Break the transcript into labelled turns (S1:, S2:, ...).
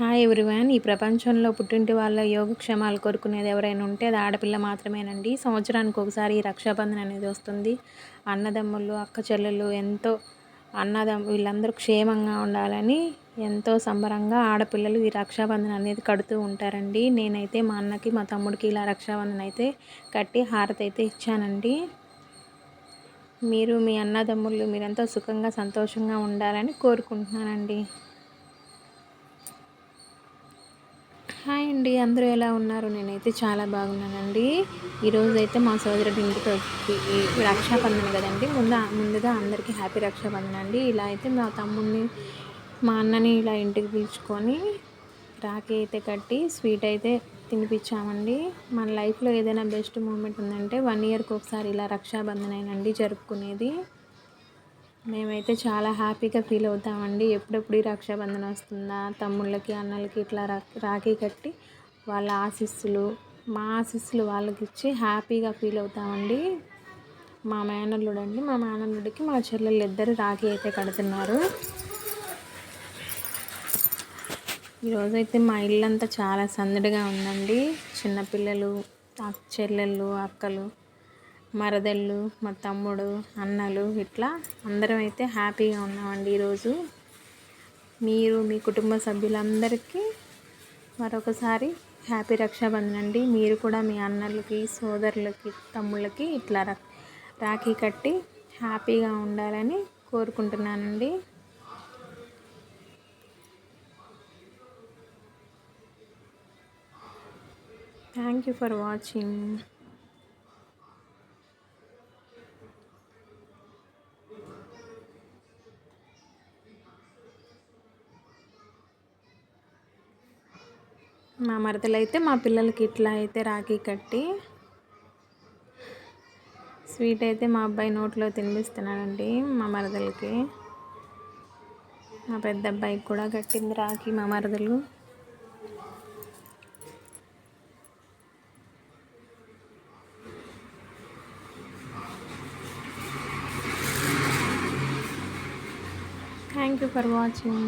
S1: Hi everyone ఈ ప్రపంచంలో పుట్టింటి వాళ్ళ యోగక్షేమాలు కోరుకునేది ఎవరైనా ఉంటే అది ఆడపిల్ల మాత్రమేనండి. సంవత్సరానికి ఒకసారి ఈ రక్షాబంధన్ అనేది వస్తుంది. అన్నదమ్ములు అక్క చెల్లెలు ఎంతో అన్నదమ్ వీళ్ళందరూ క్షేమంగా ఉండాలని ఎంతో సంబరంగా ఆడపిల్లలు ఈ రక్షాబంధన్ అనేది కడుతూ ఉంటారండి. నేనైతే మా అన్నకి మా తమ్ముడికి ఇలా రక్షాబంధన్ అయితే కట్టి హారతి అయితే ఇచ్చానండి. మీరు మీ అన్నదమ్ముళ్ళు మీరెంతో సుఖంగా సంతోషంగా ఉండాలని కోరుకుంటున్నానండి హాయ్ అండి అందరూ ఎలా ఉన్నారు? నేనైతే చాలా బాగున్నానండి. ఈరోజు అయితే మా సోదరుడి ఇంటికి రక్షాబంధన్ కదండి. ముందు ముందుగా అందరికీ హ్యాపీ రక్షాబంధన అండి. ఇలా అయితే మా తమ్ముడిని మా అన్నని ఇలా ఇంటికి పిలుచుకొని రాఖీ అయితే కట్టి స్వీట్ అయితే తినిపించామండి. మన లైఫ్లో ఏదైనా బెస్ట్ మూమెంట్ ఉందంటే వన్ ఇయర్కి ఒకసారి ఇలా రక్షాబంధన అయినండి జరుపుకునేది. మేమైతే చాలా హ్యాపీగా ఫీల్ అవుతామండి. ఎప్పుడెప్పుడు ఈ రక్షాబంధన వస్తుందా తమ్ముళ్ళకి అన్నలకి ఇట్లా రాఖీ కట్టి వాళ్ళ ఆశీస్సులు మా ఆశీస్సులు వాళ్ళకి ఇచ్చి హ్యాపీగా ఫీల్ అవుతామండి. మా మేనల్లుడు అండి మా మేనల్లుడికి మా చెల్లెళ్ళు ఇద్దరు రాఖీ అయితే కడుతున్నారు. ఈరోజైతే మా ఇల్లంతా చాలా సందడిగా ఉందండి. చిన్నపిల్లలు చెల్లెళ్ళు అక్కలు మరదళ్ళు మా తమ్ముడు అన్నలు ఇట్లా అందరం అయితే హ్యాపీగా ఉన్నామండి ఈరోజు. మీరు మీ కుటుంబ సభ్యులందరికీ మరొకసారి హ్యాపీ రక్షాబంధన్ అండి. మీరు కూడా మీ అన్నలకి సోదరులకి తమ్ముళ్ళకి ఇట్లా రాఖీ కట్టి హ్యాపీగా ఉండాలని కోరుకుంటున్నానండి. థ్యాంక్ యూ ఫర్ వాచింగ్ మా మరదలు అయితే మా పిల్లలకి ఇట్లా అయితే రాఖీ కట్టి స్వీట్ అయితే మా అబ్బాయి నోట్లో తినిపిస్తున్నాడండి మా మరదలకి. మా పెద్ద అబ్బాయికి కూడా కట్టింది రాఖీ మా మరదలు. Thank you for watching